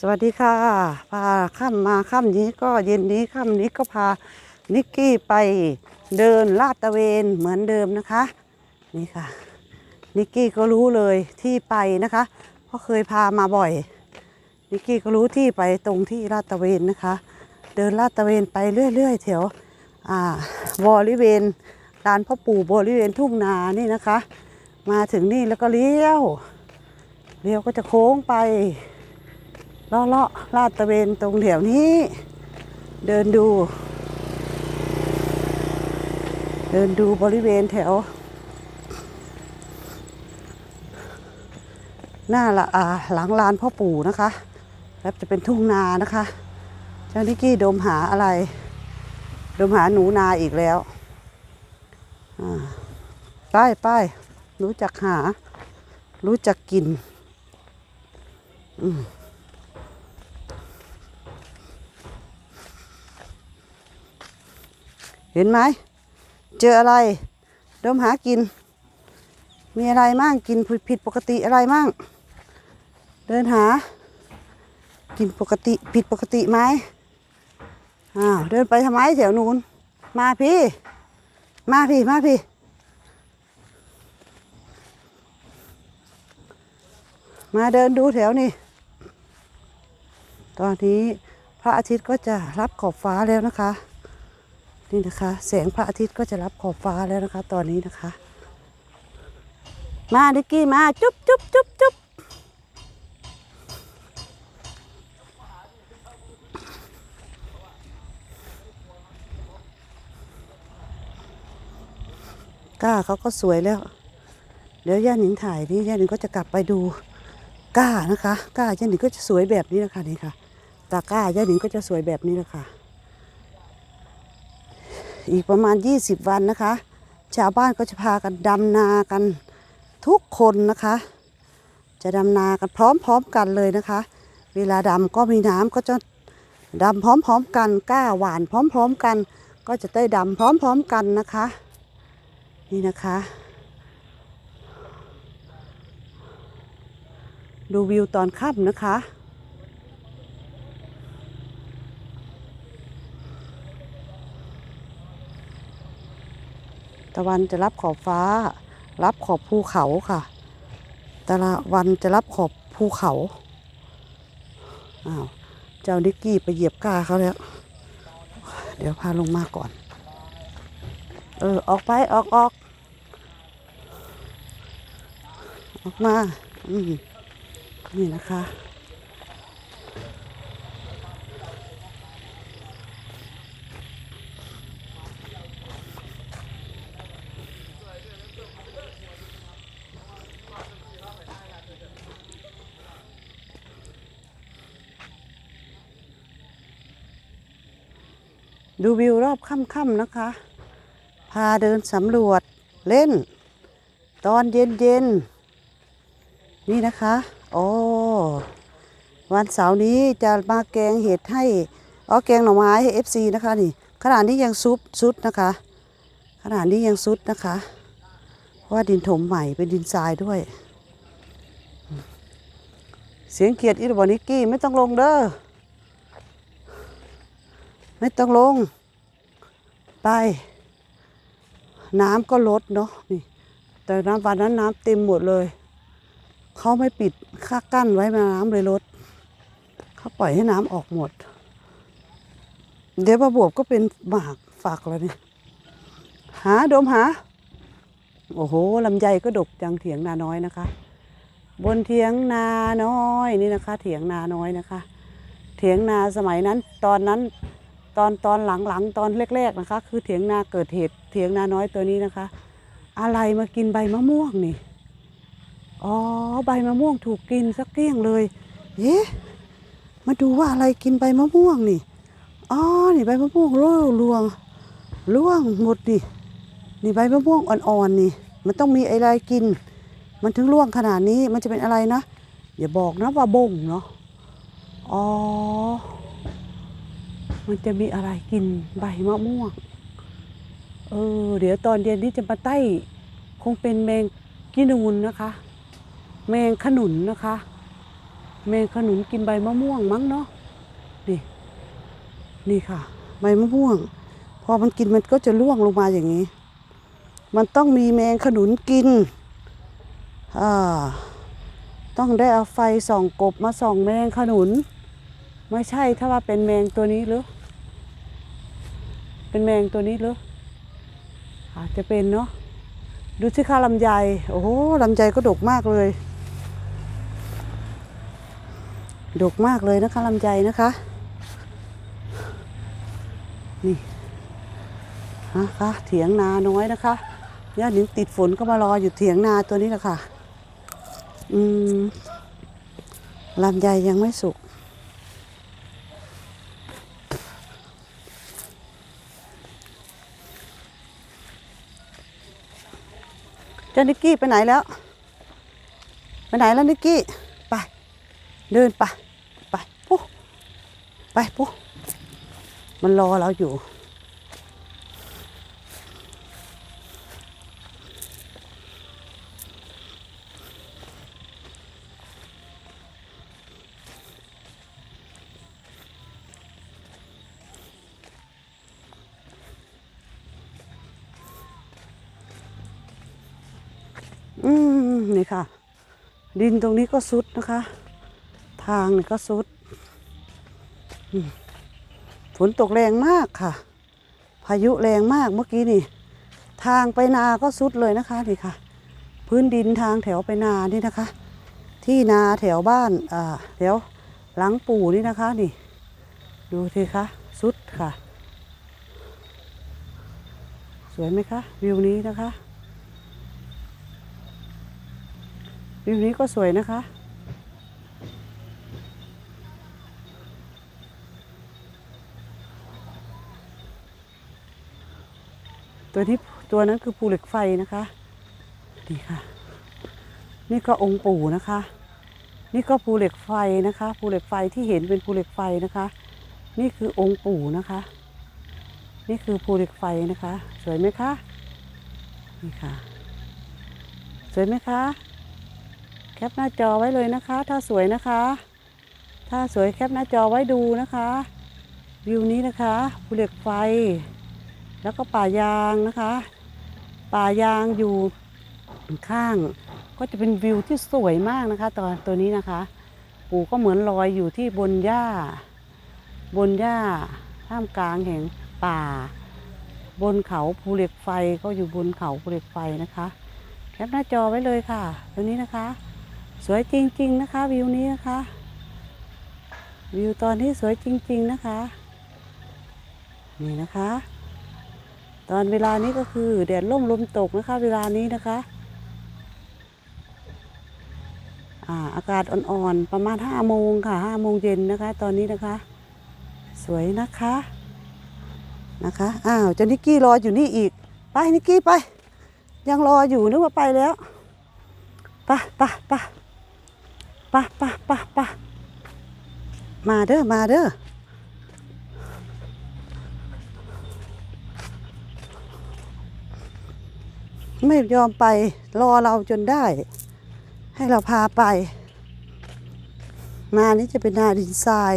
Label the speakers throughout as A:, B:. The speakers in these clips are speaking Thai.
A: สวัสดีค่ะ พาค่ำมมาค่ำนี้ก็เย็นนี้ค่ำนี้ก็พานิกกี้ไปเดินลาดตะเวนเหมือนเดิมนะคะ นี่ค่ะ นิกกี้ก็รู้เลยที่ไปนะคะเพราะเคยพามาบ่อย นิกกี้ก็รู้ที่ไปตรงที่ลาดตะเวนนะคะ เดินลาดตะเวนไปเรื่อยๆแถวอ่าบริเวณลานพ่อปู่บริเวณทุ่งนานี่นะคะ มาถึงนี่แล้วก็เลี้ยวเลี้ยวก็จะโค้งไป ลาะเลาะลาดตะเวนตรงแถวนี้ เดินดู เดินดูบริเวณแถว หน้าละอ่าหลังลานพ่อปู่นะคะแล้วจะเป็นทุ่งนานะคะเจ้านิกกี้ดมหาอะไร ดมหาหนูนาอีกแล้วป้ายป้ายรู้จักหา รู้จักกิน เห็นไหม เจออะไรดมหากิน มีอะไรมั่งกินผิดปกติอะไรมั่ง เดินหา กินปกติผิดปกติไหมอ้าวเดินไปทำไมแถวนู้นมาพี่ มาพี่ มาพี่มาเดินดูแถวนี้ตอนนี้พระอาทิตย์ก็จะรับขอบฟ้าแล้วนะคะ นี่นะคะ แสงพระอาทิตย์ก็จะรับขอบฟ้าแล้วนะคะ ตอนนี้นะคะ มาดิกกี้มาจุ๊บจุ๊บจุ๊บจุ๊บก้าเขาก็สวยแล้ว เดี๋ยวย่าหนิงถ่ายนี่ย่าหนิงก็จะกลับไปดูก้านะคะ ก้าย่าหนิงก็จะสวยแบบนี้นะคะนี่ค่ะตาก้าย่าหนิงก็จะสวยแบบนี้นะคะ อีกประมาณ 20 วันนะคะ ชาวบ้านก็จะพากันดำนากันทุกคนนะคะ จะดำนากันพร้อมๆกันเลยนะคะ เวลาดำก็มีน้ำก็จะดำพร้อมๆกันกล้าหวานพร้อมๆกัน ก็จะได้ดำพร้อมๆกันนะคะ นี่นะคะ ดูวิวตอนค่ำนะคะ ตะวันจะรับขอบฟ้า รับขอบภูเขาค่ะ ตะวันจะรับขอบภูเขาอ้าวเจ้านิกกี้ไปเหยียบก้าเขาแล้ว เดี๋ยวพาลงมาก่อน เออ ออกไปออกออกออกมา อืมนี่นะคะ ดูวิวรอบค่ำๆนะคะ พาเดินสำรวจเล่น ตอนเย็นๆ นี่นะคะ โอ้ วันเสาร์นี้จะมาแกงเห็ดให้อ๋อแกงหน่อไม้ให้ FC นะคะนี่ขนาดนี้ยังซุปซุดนะคะ ขนาดนี้ยังซุดนะคะเพราะว่าดินถมใหม่เป็นดินทรายด้วย เสียงเกียดอิรบอนิกกี้ไม่ต้องลงเด้อ ไม่ต้องลง ไป น้ำก็ลดเนาะนี่ แต่น้ำวันนั้นน้ำเต็มหมดเลย เขาไม่ปิดค่ากั้นไว้มาน้ำเลยลด เขาปล่อยให้น้ำออกหมด เดี๋ยวประบวบก็เป็นหมากฝากแล้วเนี่ยหาดมหา โอ้โหลำไยก็ดกจังเถียงนาน้อยนะคะ บนเถียงนาน้อยนี่นะคะ เถียงนาน้อยนะคะ เถียงนาสมัยนั้น ตอนนั้น ตอนตอนหลังๆตอนแรกๆนะคะ คือเถียงนาเกิดเหตุเถียงนาน้อยตัวนี้นะคะ อะไรมากินใบมะม่วงนี่อ๋อใบมะม่วงถูกกินสักเกลี้ยงเลยเอ๊มาดูว่าอะไรกินใบมะม่วงนี่อ๋อนี่ใบมะม่วงร่วงร่วงร่วงหมดนี่นี่ใบมะม่วงอ่อนๆนี่ มันต้องมีอะไรกิน มันถึงร่วงขนาดนี้มันจะเป็นอะไรนะอย่าบอกนะว่าบงเนาะอ๋อ มันจะมีอะไรกินใบมะม่วง เออ เดี๋ยวตอนเย็นนี้จะมาไต้ คงเป็นแมงกินูนนะคะ แมงขนุนนะคะ แมงขนุนกินใบมะม่วงมั้งเนาะ นี่ นี่ค่ะ ใบมะม่วง พอมันกินมันก็จะร่วงลงมาอย่างนี้ มันต้องมีแมงขนุนกิน อ่า ต้องได้เอาไฟส่องกบมาส่องแมงขนุน ไม่ใช่ถ้าว่าเป็นแมงตัวนี้หรือ เป็นแมงตัวนี้หรืออาจจะเป็นเนาะดูสิค่ะลำไยโอ้โหลำไยก็ดกมากเลยดกมากเลยนะคะลำไยนะคะนี่นะคะเถียงนาน้อยนะคะย่านินติดฝนก็มารออยู่เถียงนาตัวนี้แหละค่ะ อืมลำไยยังไม่สุก จ้านิกกี้ไปไหนแล้ว ไปไหนแล้วนิกกี้ไป เดินไป ไปปุ๊ไปปุ๊มันรอเราอยู่ นี่ค่ะ ดินตรงนี้ก็ซุดนะคะ ทางนี่ก็ซุดฝนตกแรงมากค่ะ พายุแรงมากเมื่อกี้นี่ ทางไปนาก็ซุดเลยนะคะนี่ค่ะ พื้นดินทางแถวไปนานี่นะคะ ที่นาแถวบ้านอ่าแถวหลังปู่นี่นะคะนี่ ดูสิคะซุดค่ะ สวยไหมคะ วิวนี้นะคะ วิวนี้ก็สวยนะคะ ตัวที่ตัวนั้นคือภูเหล็กไฟนะคะนี่ค่ะ นี่ก็องค์ปู่นะคะ นี่ก็ภูเหล็กไฟนะคะภูเหล็กไฟที่เห็นเป็นภูเหล็กไฟนะคะ นี่คือองค์ปู่นะคะ นี่คือภูเหล็กไฟนะคะ สวยไหมคะนี่ค่ะ สวยไหมคะ แคปหน้าจอไว้เลยนะคะ ถ้าสวยนะคะ ถ้าสวยแคปหน้าจอไว้ดูนะคะ วิวนี้นะคะภูเหล็กไฟ แล้วก็ป่ายางนะคะ ป่ายางอยู่ข้าง ก็จะเป็นวิวที่สวยมากนะคะตอนตัวนี้นะคะปู่ก็เหมือนลอยอยู่ที่บนหญ้า บนหญ้าท่ามกลางแห่งป่า บนเขาภูเหล็กไฟก็อยู่บนเขาภูเหล็กไฟนะคะแคปหน้าจอไว้เลยค่ะ ตัวนี้นะคะ สวยจริง ๆ นะคะ วิวนี้นะคะ วิวตอนที่สวยจริง ๆ นะคะ นี่นะคะ ตอนเวลานี้ก็คือแดดร่มลมตกนะคะ เวลานี้นะคะอาอากาศอ่อนๆ ประมาณห้าโมงค่ะห้าโมงเย็นนะคะ ตอนนี้นะคะ สวยนะคะนะคะอ้าวเจ้านิกกี้รออยู่นี่อีก ไปนิกกี้ไป ยังรออยู่นึกว่าไปแล้วไปไปไป ปไปไปไปมาเด้อ มาเด้อ ไม่ยอมไป รอเราจนได้ ให้เราพาไป นานี้จะเป็นนาดินทราย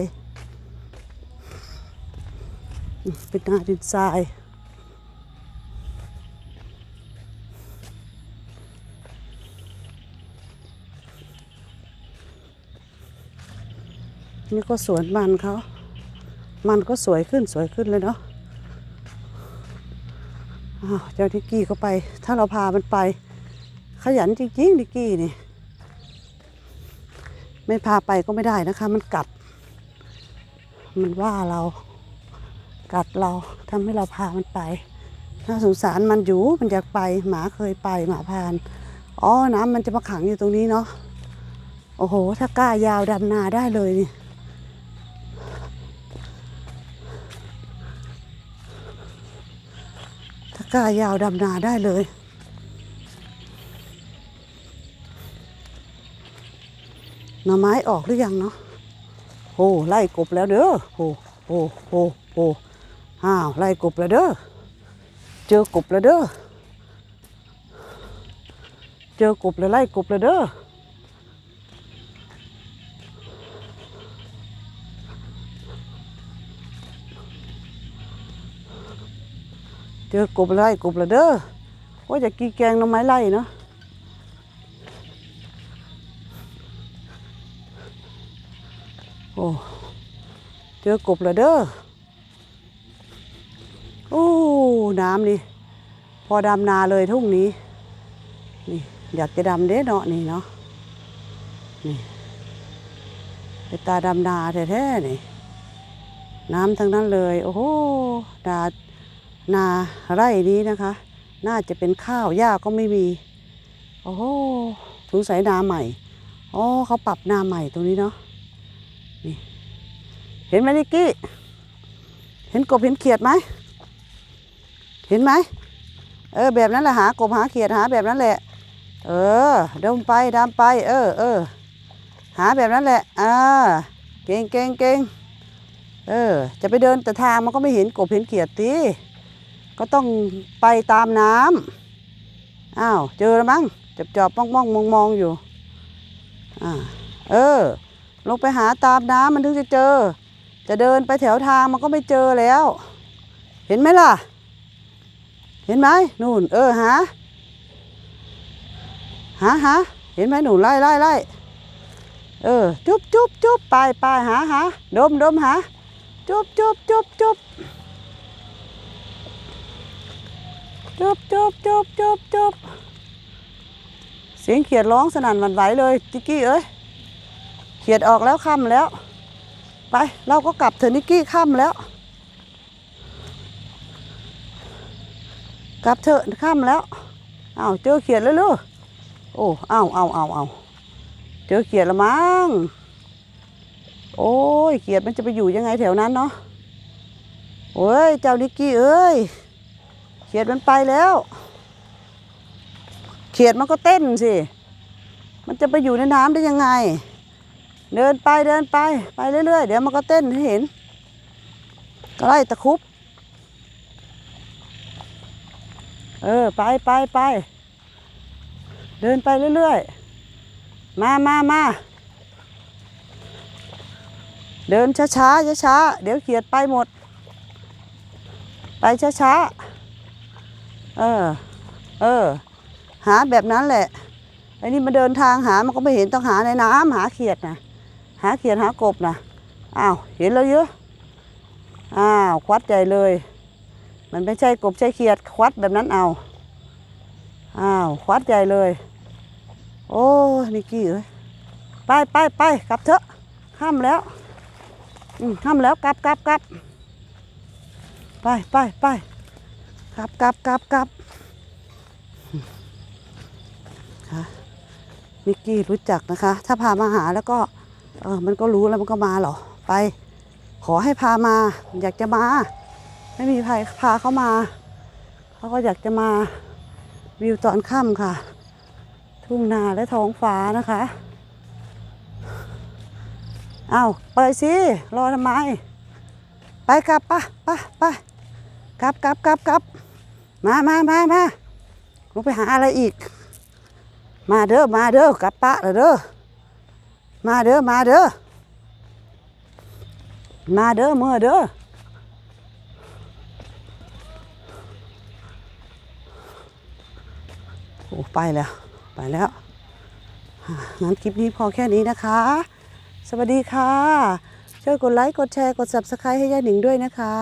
A: เป็นนาดินทราย นี่ก็สวนมันเขา มันก็สวยขึ้นสวยขึ้นเลยเนาะเจ้านิกกี้เขาไป ถ้าเราพามันไป ขยันจริงๆนิกกี้นี่ ไม่พาไปก็ไม่ได้นะคะ มันกัด มันว่าเรา กัดเราทำให้เราพามันไป ถ้าสงสารมันอยู่มันอยากไป หมาเคยไปหมาพาน อ๋อ น้ำมันจะมาขังอยู่ตรงนี้เนาะ โอ้โห ถ้ากล้ายาวดำนาได้เลยนี่ ถ้า กล้ายาวดำนาได้เลย หน่อไม้ออกหรือยังเนาะโหไล่กบแล้วเด้อโหโหโหโหอ้าวไล่กบแล้วเด้อเจอกบแล้วเด้อเจอกบแล้วไล่กบแล้วเด้อ เจอกบไล่กบละเด้อว่าจะกีแกงน้ำไม้ไล่เนาะโอ้เจอกบละเด้อโอ้น้ำนี่ พอดำนาเลยทุ่งนี้ นี่อยากจะดำเด้เนาะนี่เนาะนี่เป็นตาดำนาแท้ๆนี่ น้ำทั้งนั้นเลย โอ้โหดา นาไร่นี้นะคะ น่าจะเป็นข้าวหญ้าก็ไม่มี โอ้โหสงสัยนาใหม่อ๋อเขาปรับนาใหม่ตรงนี้เนาะนี่เห็นไหมนิกกี้ เห็นกบเห็นเขียดไหมเห็นไหมเออแบบนั้นแหละหากบหาเขียดหาแบบนั้นแหละ เออดมไปดำไป เออเออหาแบบนั้นแหละอ่าเก่งเก่งเก่งเออ จะไปเดินแต่ทางมันก็ไม่เห็นกบเห็นเขียดตี ก็ต้องไปตามน้ำอ้าว เจอแล้วมั้งจับจอบมองมองมองมองอยู่ อ่า เออ ลงไปหาตามน้ำมันถึงจะเจอ จะเดินไปแถวทางมันก็ไม่เจอแล้ว เห็นไหมล่ะ เห็นไหมนู่น เออหาหาหาเห็นไหมหนูไล่ไล่ไล่เออ จุ๊บจุ๊บจุ๊บไปไปหาหาดมดมหา จุ๊บจุ๊บจุ๊บจุ๊บ จบจบจบจบจบเสียงเขียดร้องสนั่นหวั่นไหวเลยจิกกี้เอ้ยเขียดออกแล้วค่ำแล้ว ไป เราก็กลับเถอะนิกกี้ค่ำแล้ว กลับเถอะค่ำแล้วอ้าวเจอเขียดแล้วลูกโอ้อ้าวอ้าวอ้าวอ้าวเจอเขียดละมั้งโอ้ยเขียดมันจะไปอยู่ยังไงแถวนั้นเนาะโอ้ยเจ้านิกกี้เอ้ย ขียดมันไปแล้ว เขียดมันก็เต้นสิ มันจะไปอยู่ในน้ำได้ยังไง เดินไปเดินไปไปเรื่อยๆ เดี๋ยวมันก็เต้นให้เห็นก็ไล่ตะคุบ เออไปไปไป เดินไปเรื่อยๆ มามามาเดินช้าช้าช้าๆเดี๋ยวเขียดไปหมด ไปช้าๆ เออ เออ หาแบบนั้นแหละไอ้นี่มาเดินทางหามันก็ไม่เห็นต้องหาในน้ำหาเขียดนะหาเขียดหากบนะอ้าวเห็นแล้วเยอะอ้าวควัดใหญ่เลย มันไม่ใช่กบใช่เขียดควัดแบบนั้นเอาอ้าวควัดใหญ่เลย โอ้นิกกี้เอ้ยไปไปไปกลับเถอะข้ามแล้วอืมแล้วกลับกลับกลับไปไปไป กลับกลับกลับกลับค่ะมิกกี้รู้จักนะคะ ถ้าพามาหาแล้วก็เออมันก็รู้แล้วมันก็มาเหรอไป ขอให้พามา อยากจะมา ไม่มีใครพาเขามาเขาก็อยากจะมาวิวตอนค่ำค่ะ ทุ่งนาและท้องฟ้านะคะเอาเปิดสิ รอทำไม ไปกลับปะปะไป กลับกลับกลับกลับมามามามาลงไปหาอะไรอีก มาเด้อมาเด้อกลับปะเด้อมาเด้อมาเด้อมาเด้อเมื่อเด้อโอ้ไปแล้ว ไปแล้วงั้นคลิปนี้พอแค่นี้นะคะ สวัสดีค่ะ ช่วยกดไลค์ กดแชร์ กด subscribe ให้ย่าหนิงด้วยนะคะ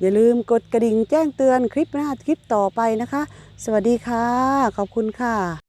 A: อย่าลืมกดกระดิ่งแจ้งเตือนคลิปหน้าคลิปต่อไปนะคะ สวัสดีค่ะ ขอบคุณค่ะ